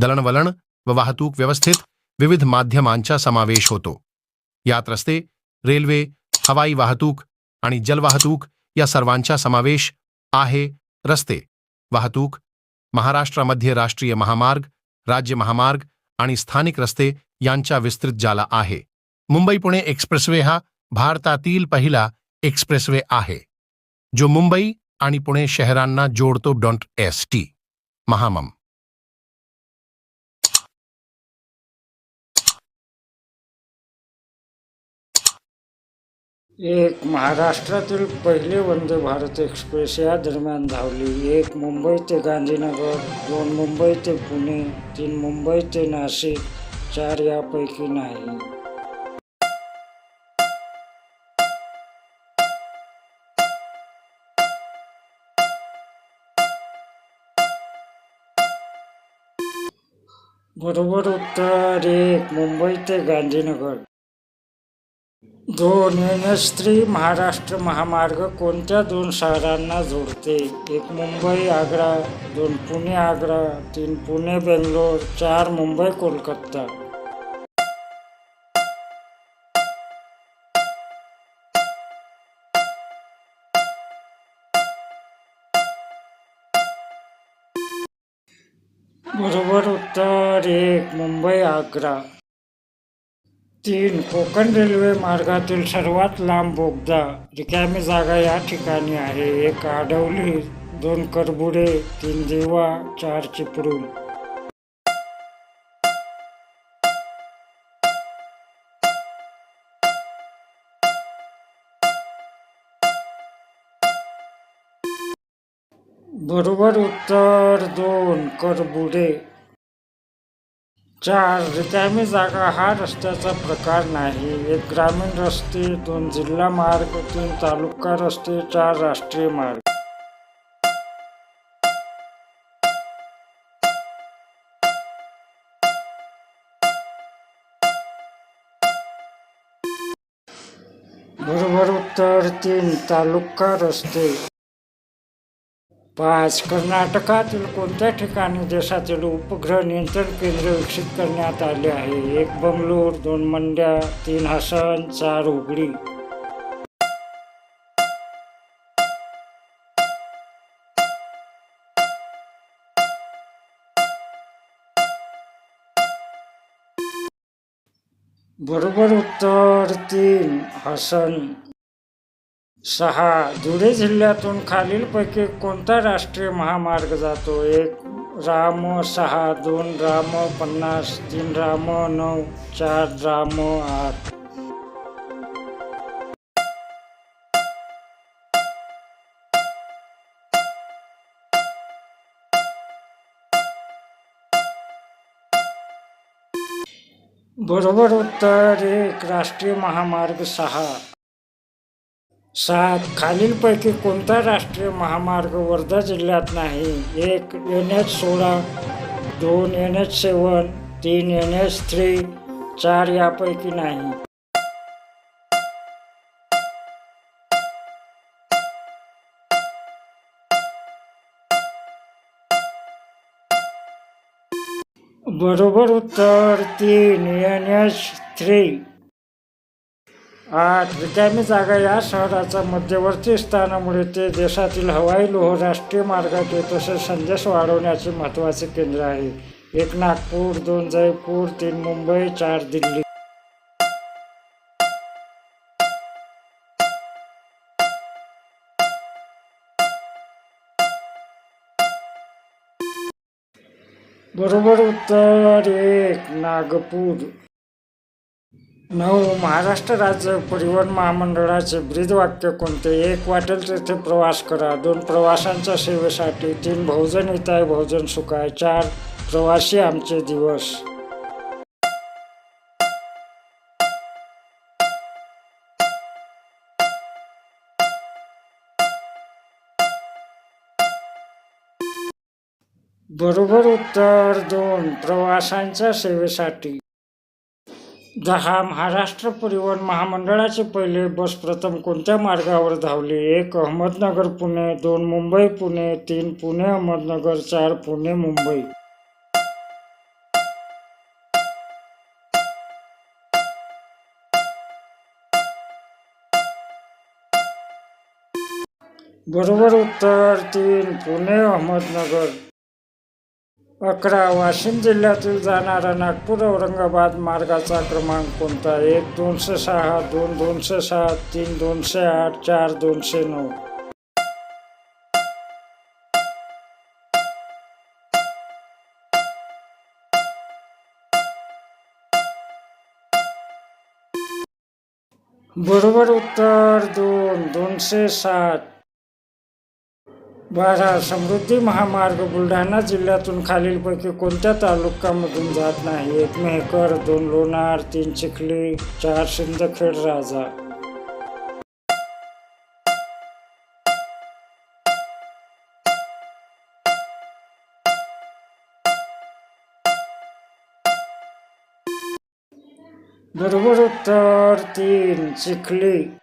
दळणवळण व वाहतूक व्यवस्थेत विविध माध्यमांचा समावेश होतो. यात रस्ते रेल्वे हवाई वाहतूक आणि जलवाहतूक या सर्वांचा समावेश आहे रस्ते वाहतूक महाराष्ट्रामध्ये राष्ट्रीय महामार्ग राज्य महामार्ग आणि स्थानिक रस्ते यांचा विस्तृत जाला आहे. मुंबई पुणे एक्सप्रेसवे हा भारतातील पहिला एक्सप्रेसवे आहे. जो मुंबई आणि पुणे शहरांना जोडतो डॉट एस टी. महामम. एक महाराष्ट्रातील पहिले वंदे भारत एक्सप्रेस या दरम्यान धावली. एक मुंबई ते गांधीनगर दोन मुंबई ते पुणे तीन मुंबई ते नाशिक चार यापैकी नाही. बरोबर उत्तर एक मुंबई ते गांधीनगर. दोन एन थ्री महाराष्ट्र महामार्ग कोणत्या दोन शहरांना जोडते? एक मुंबई आग्रा दोन पुणे आग्रा तीन पुणे बेंगलोर चार मुंबई कोलकाता. बरोबर उत्तर एक मुंबई आग्रा. तीन कोकण रेल्वे मार्गातील सर्वात लांब बोगदा रिकामी जागा या ठिकाणी आहे एक आडवली दोन करबुडे तीन दिवा चार चिपळूण. बरोबर उत्तर दोन करबुडे. चार रिकामी जागा हा रस्त्याचा प्रकार नाही. एक ग्रामीण रस्ते दोन जिल्हा मार्ग तीन तालुका रस्ते चार राष्ट्रीय मार्ग. बरोबर उत्तर तीन तालुका रस्ते. पाच कर्नाटकातील कोणत्या ठिकाणी देशातील उपग्रह नियंत्रण केंद्र विकसित करण्यात आले आहे? एक बंगलोर दोन मंड्या तीन हसन चार उगडी बरोबर उत्तर तीन हसन. सहा. धुळे जिल्ह्यातून खालीलपैकी कोणता राष्ट्रीय महामार्ग जातो? एक राम सहा दोन राम पन्नास तीन राम नऊ चार राम आठ. बरोबर उत्तर एक राष्ट्रीय महामार्ग सहा. सात. खालीलपैकी कोणता राष्ट्रीय महामार्ग वर्धा जिल्ह्यात नाही? एक एन एच सोळा दोन एन एच सेवन तीन एन एच थ्री चार यापैकी नाही. बरोबर उत्तर तीन एन एच थ्री. आठ रिकामी जागा या शहराच्या मध्यवर्ती स्थानामुळे ते देशातील हवाई लोह राष्ट्रीय मार्गाचे तसेच संदेश वाढवण्याचे महत्त्वाचे केंद्र आहे. एक नागपूर दोन जयपूर तीन मुंबई चार दिल्ली. बरोबर उत्तर एक नागपूर. नऊ महाराष्ट्र राज्य परिवहन महामंडळाचे ब्रीद वाक्य कोणते? एक वाटेल तेथे प्रवास करा. दोन प्रवाशांच्या सेवेसाठी. तीन भोजन हिताय भोजन सुखाय. चार प्रवासी आमचे दिवस. बरोबर उत्तर दोन प्रवाशांच्या सेवेसाठी. दहा महाराष्ट्र परिवहन महामंडळाचे पहिले बस प्रथम कोणत्या मार्गावर धावले? एक अहमदनगर पुणे दोन मुंबई पुणे तीन पुणे अहमदनगर चार पुणे मुंबई. बरोबर उत्तर तीन पुणे अहमदनगर. अकरा. वाशिम जिल्ह्यातील जाणारा नागपूर औरंगाबाद मार्गाचा क्रमांक कोणता एक दोनशे सहा दोन दोनशे सात तीन दोनशे आठ चार दोनशे नऊ. बरोबर उत्तर दोन दोनशे सात बारा समृद्धी महामार्ग बुलढाणा जिल्ह्यातून खालीलपैकी कोणत्या तालुक्यामधून जात नाही? एक मेहकर दोन लोणार तीन चिखली चार सिंदखेड राजा. बरोबर उत्तर तीन चिखली.